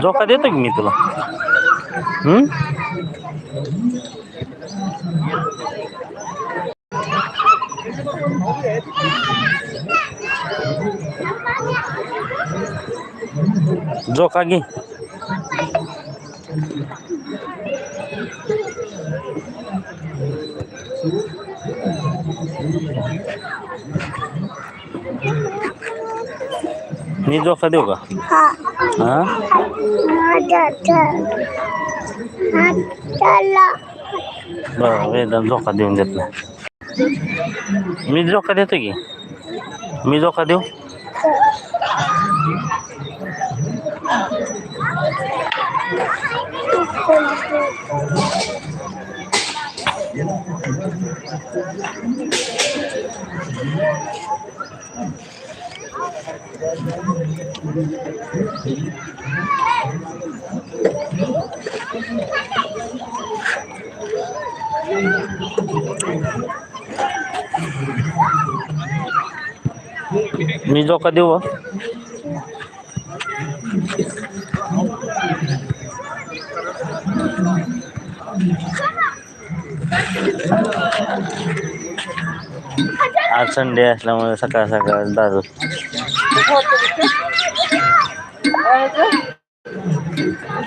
झोका देतो की मी तुला हम्म झोका घे मी झोका देऊ का? हा. वेदांत झोका देऊन देत नाही. मी झोका देतो की? मी झोका देऊ? मी झोका देऊ आज संडे असल्यामुळे सकाळ सकाळ दारू.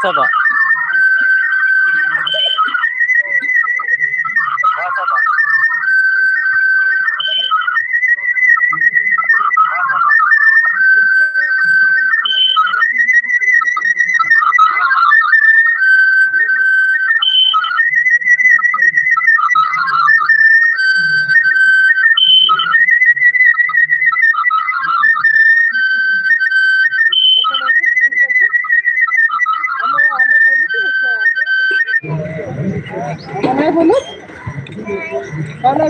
आता नाही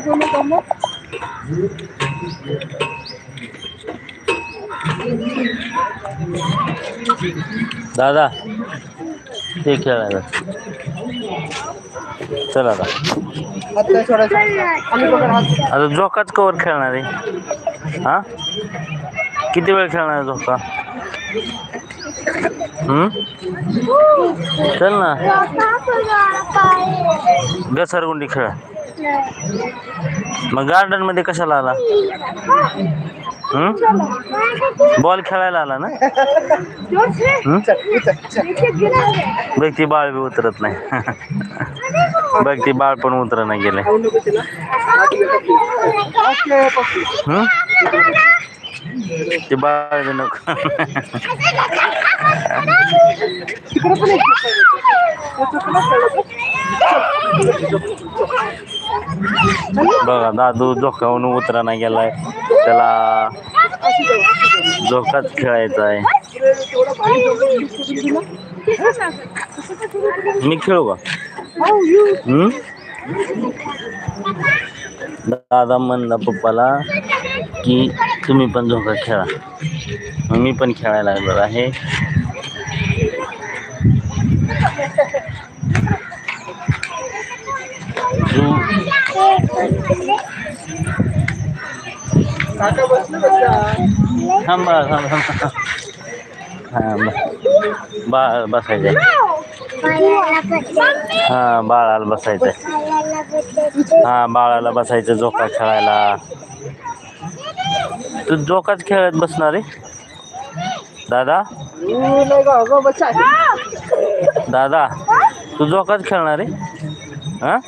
काय नाही बोलत दादा ते खेळायला. चला आता. हात आणि पकड हात आता झोकाच कवर खेळणार आहे. हा? किती वेळ खेळणार आहे झोका? हम्म? चल ना. घसरगुंडी खेळ. मग गार्डनमध्ये कशाला आला? हम्म? बॉल खेळायला आला ना? बघ ती बाळ बी उतरत नाही. बघ ती बाळ पण उतर नाही गेले हम्म? ते बाळ नको. बघा दादू झोकावून उतरा नाही गेलाय. त्याला झोकाच खेळायचा आहे. मी खेळू का? दादा म्हणला पप्पाला की तुम्ही पण झोका खेळा. मग मी पण खेळायला लागलो आहे. थांबा थांबा थांबा. हां बाळ बसायचं हां बाळाला बसायचं हां बाळाला बसायचं झोका खेळायला. तू झोकाच खेळत बसणार आहे? दादा? दादा तू झोकाच खेळणार आहे? हां?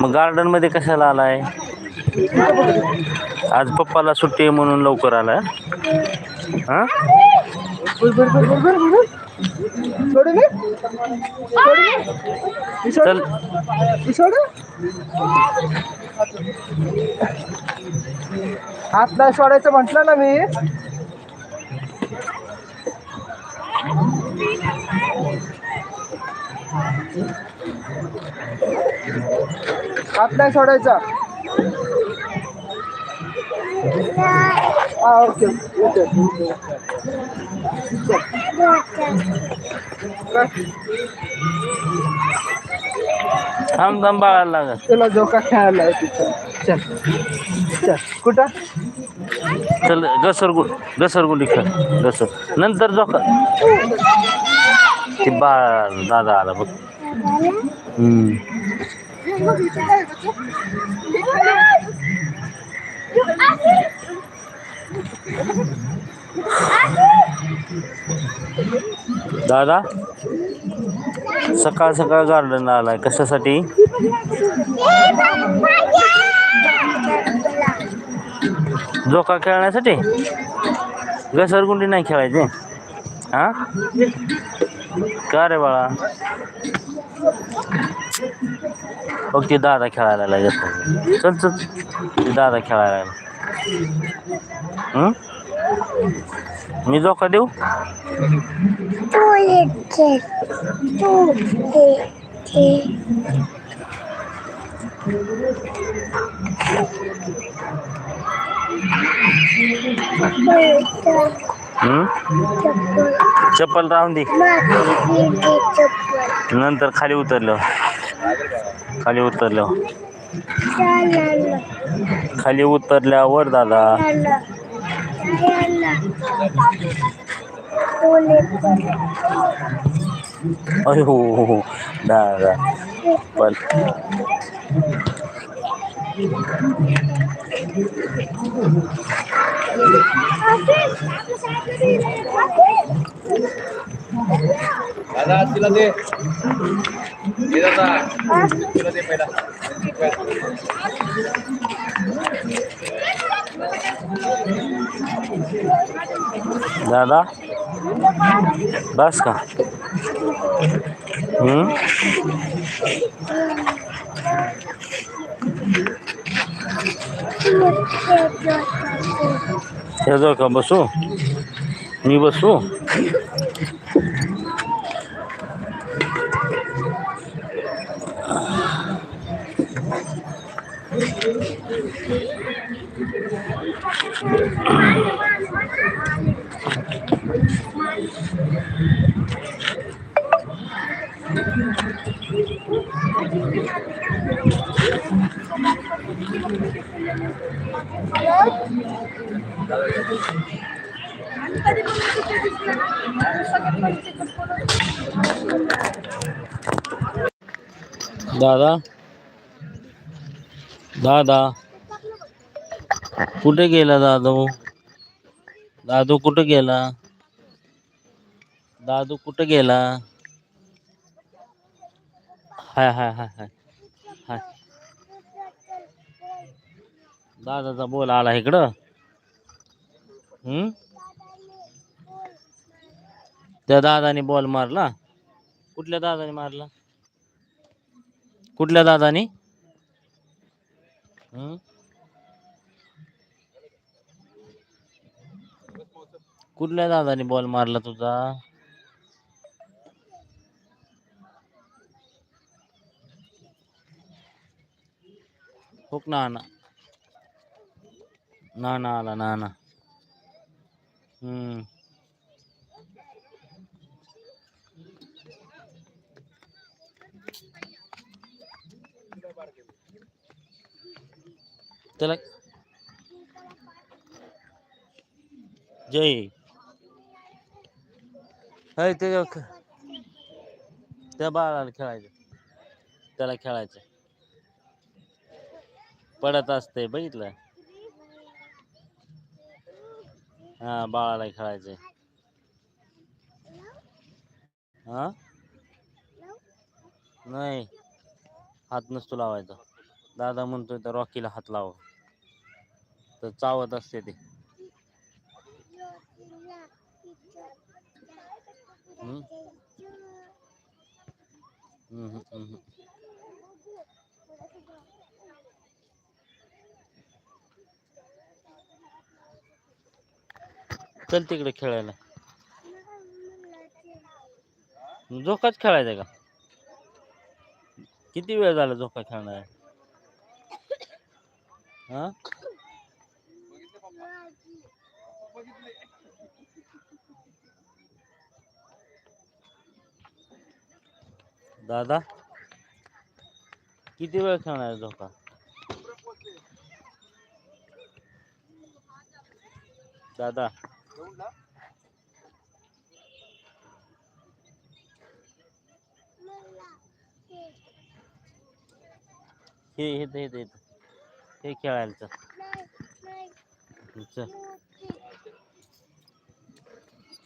मग गार्डनमध्ये कशाला आला आहे आज पप्पाला सुट्टी आहे म्हणून लवकर आला हां? चल. हात नाही सोडायचं म्हटलं ना मी. हात नाही सोडायचा. हा ओके ओके. थांब बाळाला लागत तुला झोका खेळायला आहे तिथं. चल चल. कुठं? चल घसरगु घसरगुंडी खेळ घसर. नंतर जोका ती बाळ दादा आला बघ. हम्म. दादा? सकाळ सकाळ गार्डन आलाय. कशासाठी? जोका खेळण्यासाठी? घसरगुंडी नाही खेळायची? हा? का रे बाळा? बघ ती दादा खेळायला लागला चल चल. ती दादा खेळायला मी जोका देऊ? चप्पल राहून दे. नंतर खाली उतरलो. खाली उतरलो. खाली उतरल्यावर दादा. अयो हो हो हो दादा पण दादा तिला दे दे दादा तिला दे पहिला दादा बस का हं? ह्याजवळ का बसू मी बसू दादा दादा कुठे गेला दादू? दादू कुठे गेला? दादू कुठे गेला? हाय हाय हाय हाय हाय. दादाचा बोल आला इकडं. हम्म? त्या दादाने बॉल मारला. कुठल्या दादाने मारला? कुठल्या दादाने? हम्म? कुठल्या दादाने बॉल मारला तुझा? हो ना ना ना आला ना ना हम्म. त्याला जय. हाय ते त्या बाळाला खेळायचं. त्याला खेळायचं. पडत असते बघितलं? हा बाळाला खेळायचंय. हा? नाही. हात नसतो लावायचा. दादा म्हणतोय तर रॉकीला हात लाव. तर चावत असते ते. हम्म? चल तिकडे खेळायला. झोकाच खेळायचा का? किती वेळ झाला झोका खेळणार? हा? दादा, किती वेळ खेळणार झोका? दादा ग्राउंडला हे येत येत येत हे खेळायला चल.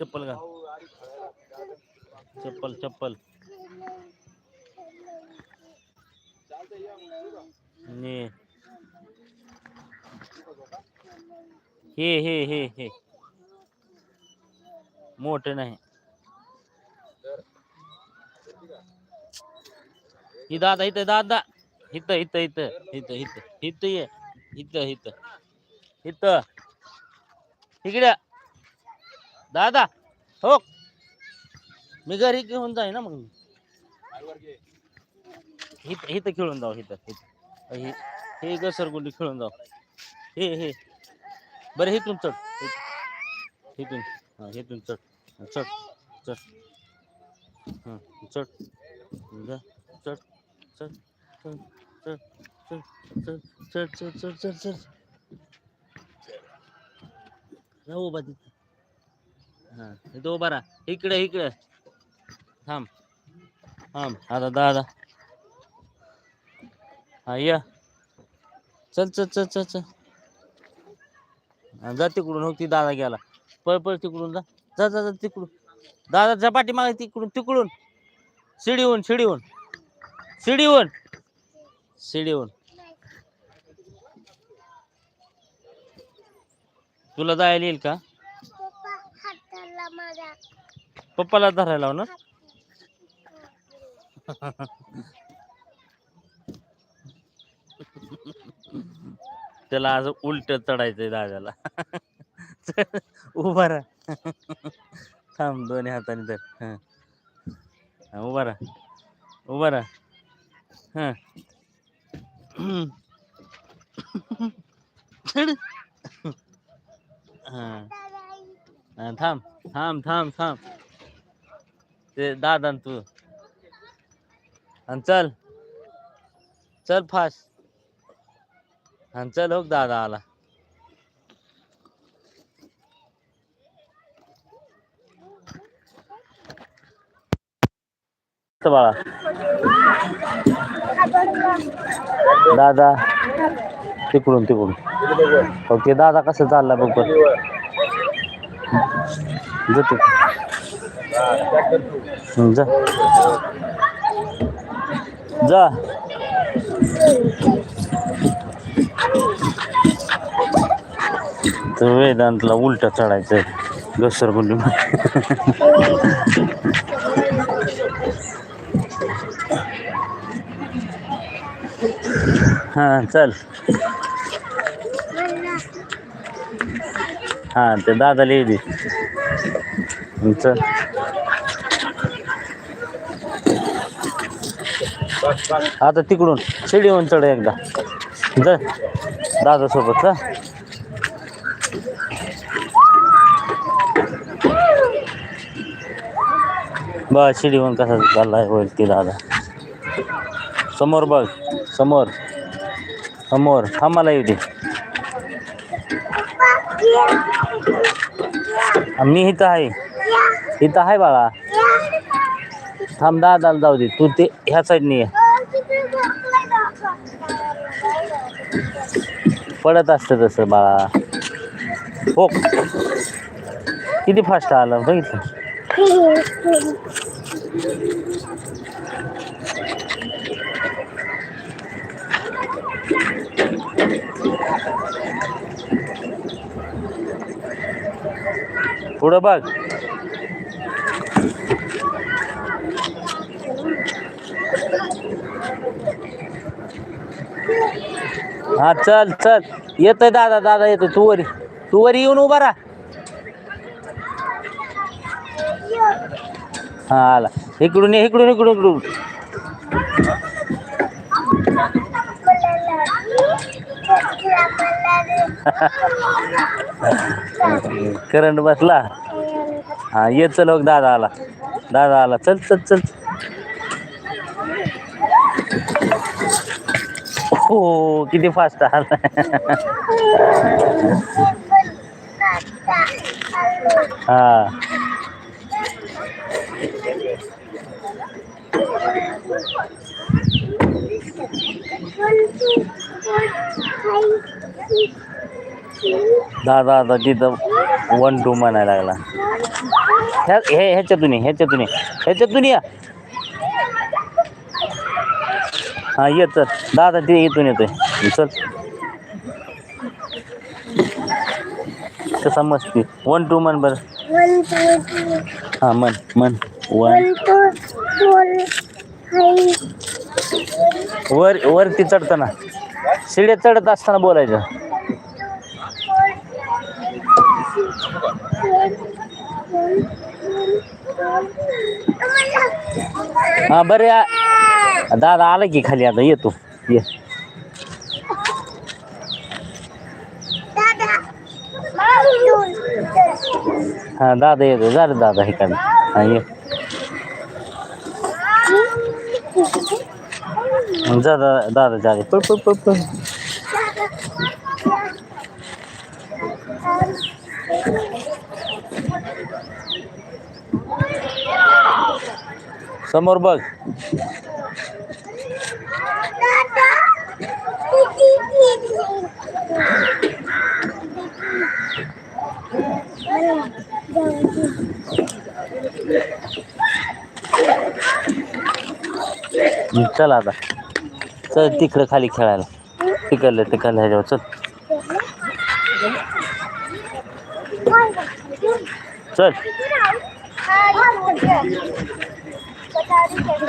चप्पल का चप्पल चप्पल. हे हे हे हे. मोठे नाही. ही दादा इथं दादा इथं इथं इथं इथं इथं इथं ये. इथं इथं इथं. इकडे. दादा हो. मी घरी घेऊन जाईन ना मग इथं इथं खेळून जाऊ इथं इथं. हे हे घसरगुंडी खेळून जाऊ. हे हे. बरं इथून चढ. हे इथून. हां इथून चढ हा, चढ चढ हां चढ जा चढ चढ चढ चढ चढ चढ चढ चढ चढ चढ चढ उभा तिथं हां इथं उभा राहा इकडे इकडे थांब थांब आता दादा हा या चल चल चल चल चल जाते कुठून तिकडून हो ती दादा गेला पळ पळ तिकडून जा. जा जा जा तिकडून. दादाच्या पाठीमागे तिकडून तिकडून. शिडीहून शिडीहून. शिडीहून. शिडीहून. तुला जायला येईल का? पप्पाला धरायला लाव ना. त्याला आज उलट चढायचंय दादाला. उभा राहा. थांब दोन्ही हाताने तर हां. हा, उभा राहा. उभा राहा. हा. हा. थांब थांब थांब थांब. ते दादा तू. आणि चल. चल फास्ट. आणि चल हो दादा आला. चल बाळा. दादा तिकडून तिकडून. ओके दादा कसं चालला बघ जा तू. जा. जा. तर वेदांतला उलट चढायचं घसरगुंडी हां चल. हां ते दादाला लिहि दे. चल. आता तिकडून शिडीहून चढ एकदा. जा दादा सोबत बा बस शिडीहून कसा चाललाय होईल ती दादा. समोर बघ. समोर. समोर. थांब मला येऊ दे. मी इथं आहे. इथं आहे बाळा. थांब दादाला जाऊ दे. तू ते ह्या साईडने ये. पडत असतं तसं बाळा. हो. किती फास्ट आलं बघितलं. पुढं बघ. हा चल चल. येतोय दादा दादा येतोय. तू वरी तू वरी येऊन उभा राहा. हा आला. इकडून इकडून इकडून इकडून. करंट बसला. हा ये चल हो दादा आला. दादा आला. चल चल चल. हो किती फास्ट आला. हा. दादा आता तिथं वन टू म्हणायला लागला. ह्या हे ह्याच्यातून ये, ह्याच्यातून ह्याच्यातून या. हा ये चल. दादा तिथे इथून येतोय. चल. कसं मस्ती वन टू म्हण बरं. हा म्हण म्हण. वन वर वरती चढताना. शिड्या चढत बोलायचं. हा, बरं दादा आला की खाली आता, ये दादा हा, दादा येतो, जा रे दादा हे काय हा, ये. जा दादा दादा जा. पळ पळ पळ पळ. समोर बघ. चल आता. चल तिकडं खाली खेळायला. तिकडलं तिकडलं ह्याच्यावर चल. चल.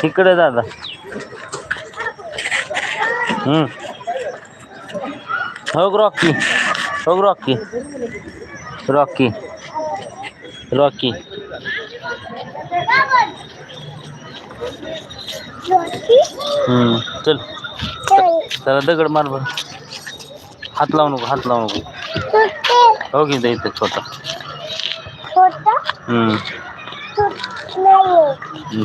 तिकडे दादा हम्म. हो रॉकी. हो रॉकी. रॉकी. रॉकी. हम्म. चल. त्याला दगड मार बरं. हात लावू नको हात लावू नको. हो की इथं इथं छोटा. हम्म.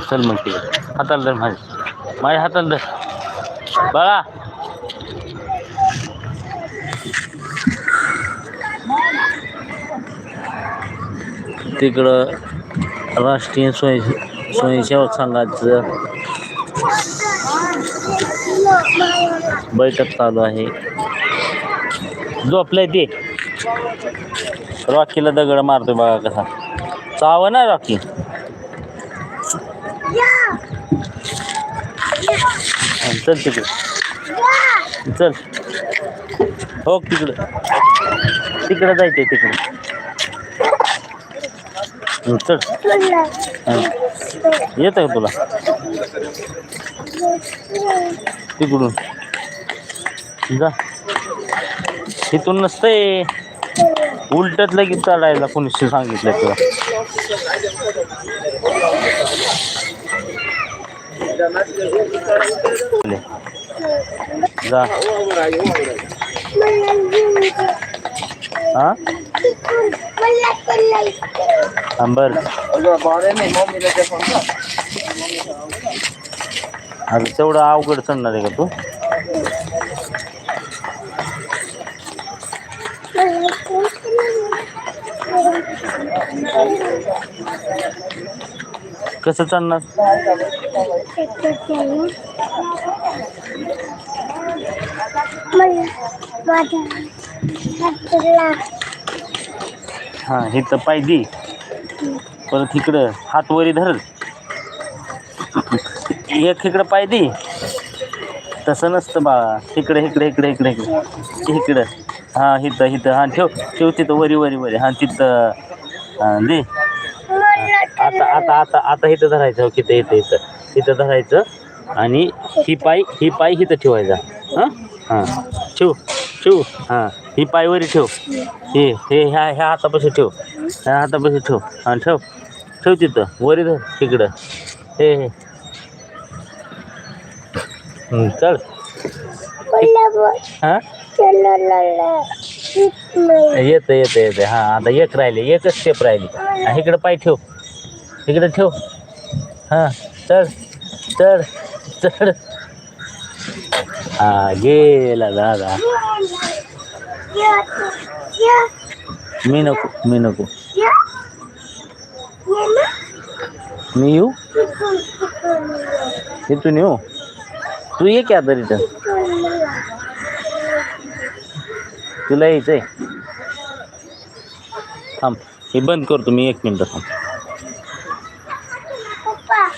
चल मग तिकडे हाताला धर माझ्या. माझ्या हाताला धर. बाळा. तिकडं राष्ट्रीय स्वयं स्वयंसेवक संघाचं बैठक चालू आहे. झोपलंय ते. रॉकीला दगड मारतोय बघा कसा. चाव ना रॉकी. चल तिकडे. चल. हो तिकडं. तिकडं जायचंय तिकडे. चल. येत आहे तुला? तिकडून. जा इथून नसतंय. उलटत लगेच चढायला कोणीशी सांगितलं तुला. जा. हा? बरं. तेवढं अवघड चढणार आहे का तू? कसं चालणार? हा हे तर पाहिजे परत इकडं हात वरी धर एक इकडं पाहिजे तसं नसतं बा. इकडे इकडे इकडे इकडे इकडे. इकडं. हा हिथं हिथं हा ठेव ठेव तिथं. वरी वरी वरी. हा तिथं. दे आता आता आता आता इथं धरायचं हो किती इथं इथं. इथं धरायचं आणि ही पाय ही पाय इथं ठेवायचा. हां? हां. ठेव ठेव. हां. ही पायवरी ठेव. हे हे ह्या ह्या हातापाशी ठेव. ह्या हातापाशी ठेव. हां ठेव. ठेव तिथं. वरी धर तिकडं हे हे. चढ हां? येतं येत येत हां आता एक राहिले एकच स्टेप राहिली. इकडे इकडं पाय ठेव. इकडं ठेव. हां चढ चढ चढ. हा गेला दादा. मी नको मी नको. मी येऊ? इथून येऊ? तू ये की आता रिटर्न तुला यायचंय. थांब हे बंद करतो मी एक मिनटं थांब. पप्पा